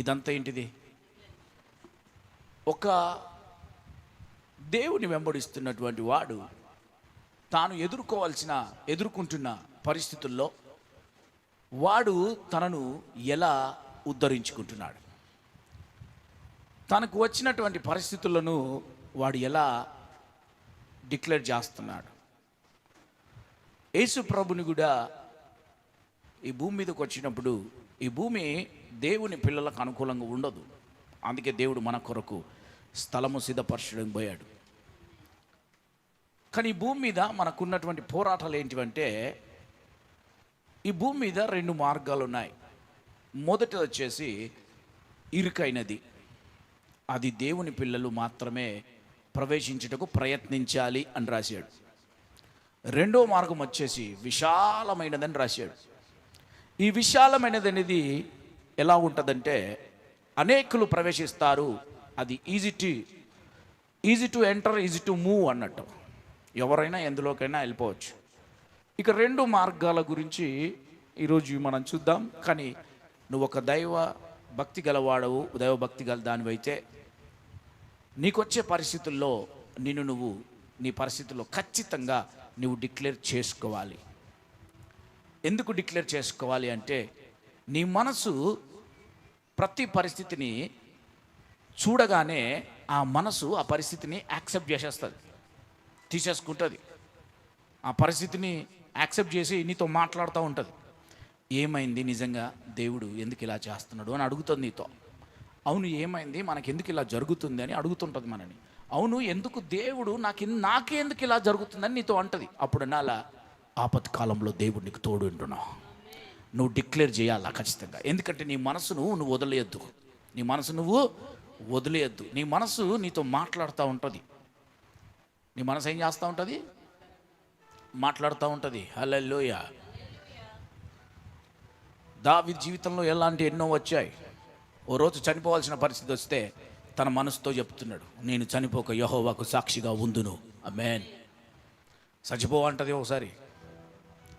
ఇదంతా ఏంటిది? ఒక దేవుని వెంబడిస్తున్నటువంటి వాడు తాను ఎదుర్కోవాల్సిన ఎదుర్కొంటున్న పరిస్థితుల్లో వాడు తనను ఎలా ఉద్ధరించుకుంటున్నాడు? తనకు వచ్చినటువంటి పరిస్థితులను వాడు ఎలా డిక్లేర్ చేస్తున్నాడు? యేసు ప్రభుని కూడా ఈ భూమి మీదకి వచ్చినప్పుడు ఈ భూమి దేవుని పిల్లలకు అనుకూలంగా ఉండదు. అందుకే దేవుడు మన కొరకు స్థలము సిద్ధపరచడానికి పోయాడు. కానీ ఈ భూమి మీద మనకున్నటువంటి పోరాటాలు ఏంటివంటే ఈ భూమి మీద రెండు మార్గాలు ఉన్నాయి. మొదటి వచ్చేసి ఇరుకైనది. అది దేవుని పిల్లలు మాత్రమే ప్రవేశించుటకు ప్రయత్నించాలి అని రాశాడు. రెండో మార్గం వచ్చేసి విశాలమైనదని రాశాడు. ఈ విశాలమైనది అనేది ఎలా ఉంటుందంటే అనేకులు ప్రవేశిస్తారు అది easy to easy to enter easy to move అన్నట్టు. ఎవరైనా ఎందులోకైనా వెళ్ళిపోవచ్చు. ఇక రెండు మార్గాల గురించి ఈరోజు మనం చూద్దాం. కానీ నువ్వు ఒక దైవ భక్తి గలవాడవు దైవ భక్తి గల దానివైతే నీకొచ్చే పరిస్థితుల్లో నిన్ను నువ్వు నీ పరిస్థితుల్లో ఖచ్చితంగా నువ్వు డిక్లేర్ చేసుకోవాలి. ఎందుకు డిక్లేర్ చేసుకోవాలి అంటే నీ మనసు ప్రతి పరిస్థితిని చూడగానే ఆ మనసు ఆ పరిస్థితిని యాక్సెప్ట్ చేసేస్తుంది తీసేసుకుంటుంది. ఆ పరిస్థితిని యాక్సెప్ట్ చేసి నీతో మాట్లాడుతూ ఉంటుంది. ఏమైంది నిజంగా దేవుడు ఎందుకు ఇలా చేస్తున్నాడు అని అడుగుతుంది నీతో? అవును ఏమైంది? మనకి ఎందుకు ఇలా జరుగుతుంది అని అడుగుతుంటుంది మనని. అవును ఎందుకు దేవుడు నాకు నాకే ఎందుకు ఇలా జరుగుతుందని నీతో అంటది. అప్పుడు అలా ఆపత్కాలంలో దేవుడు నీకు తోడు ఉంటున్నావు నువ్వు డిక్లేర్ చేయాలా ఖచ్చితంగా. ఎందుకంటే నీ మనసును నువ్వు వదిలేయద్దు. నీ మనసు నువ్వు వదిలేయద్దు. నీ మనసు నీతో మాట్లాడుతూ ఉంటుంది. నీ మనసు ఏం చేస్తూ ఉంటుంది? మాట్లాడుతూ ఉంటుంది. హల్లెలూయ. దావి జీవితంలో ఎలాంటి ఎన్నో వచ్చాయి. ఓ రోజు చనిపోవాల్సిన పరిస్థితి వస్తే తన మనసుతో చెప్తున్నాడు నేను చనిపోక యహోవాకు సాక్షిగా ఉందును అమెన్. చచ్చిపో అంటది ఒకసారి.